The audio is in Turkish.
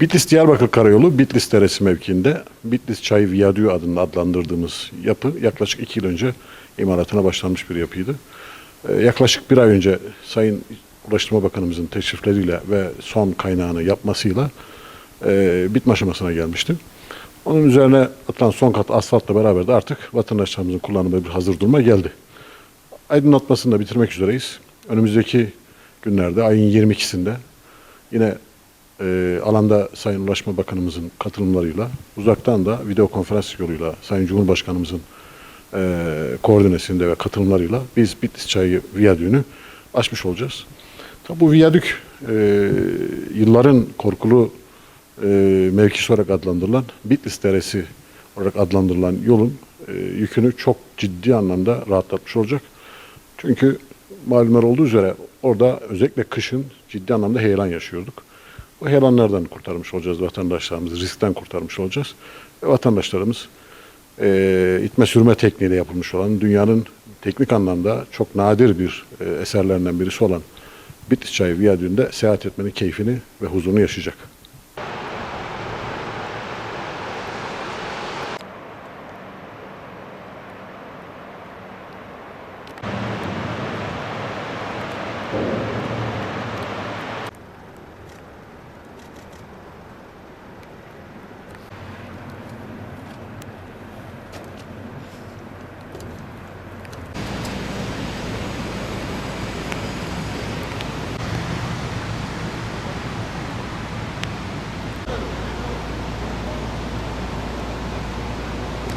Bitlis-Diyarbakır Karayolu Bitlis Deresi mevkiinde Bitlis Çay Viyadüğü adında adlandırdığımız yapı yaklaşık iki yıl önce imalatına başlanmış bir yapıydı. Ee, yaklaşık bir ay önce Sayın Ulaştırma Bakanımızın teşrifleriyle ve son kaynağını yapmasıyla e, bitme aşamasına gelmişti. Onun üzerine atılan son kat asfaltla beraber de artık vatandaşlarımızın kullanımı bir hazır duruma geldi. Aydınlatmasını da bitirmek üzereyiz. Önümüzdeki günlerde ayın 22'sinde yine e, alanda Sayın Ulaşma Bakanımızın katılımlarıyla uzaktan da video konferans yoluyla Sayın Cumhurbaşkanımızın e, koordinesinde ve katılımlarıyla biz Bitlis Çayı Viyadüğü'nü açmış olacağız. Tabi bu viyadük e, yılların korkulu e, mevkisi olarak adlandırılan Bitlis Deresi olarak adlandırılan yolun e, yükünü çok ciddi anlamda rahatlatmış olacak. Çünkü malumlar olduğu üzere orada özellikle kışın ciddi anlamda heyelan yaşıyorduk. Bu heyelanlardan kurtarmış olacağız vatandaşlarımızı, riskten kurtarmış olacağız. Ve vatandaşlarımız e, itme sürme tekniğiyle yapılmış olan dünyanın teknik anlamda çok nadir bir e, eserlerinden birisi olan Bitlis Çayı Viyadüğü'nde seyahat etmenin keyfini ve huzurunu yaşayacak.